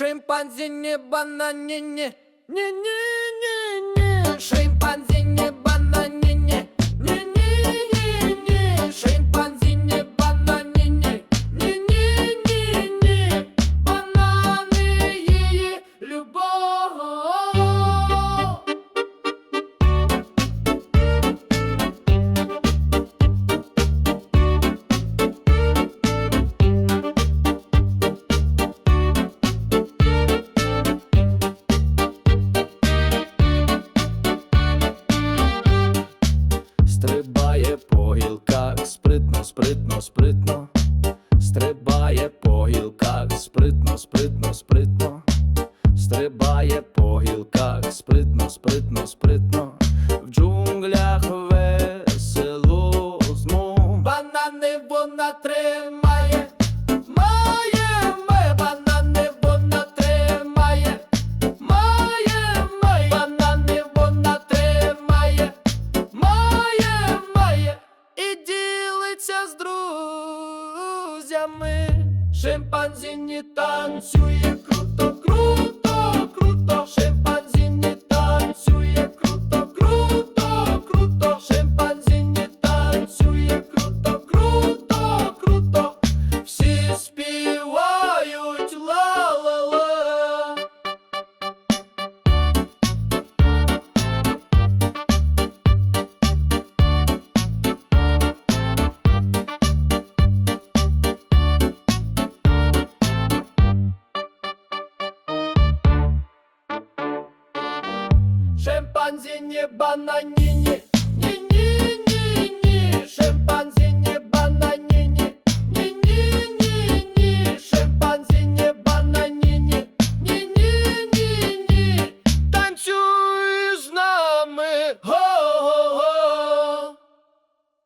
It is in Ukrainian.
Шимпанзі, ні, банані, ні, ні, ні. спритно, спритно, стрибає по гілках, спритно, спритно, спритно, стрибає по гілках, спритно, спритно, спритно, в джунглях ве. Шимпанзі не танцює круто. круто шимпанзині, бананіні, ні, ні, ні, ні, шимпанзині, бананіні, ні, ні, ні, ні, шимпанзині, бананіні, ні, ні, ні, ні, танцюй з нами.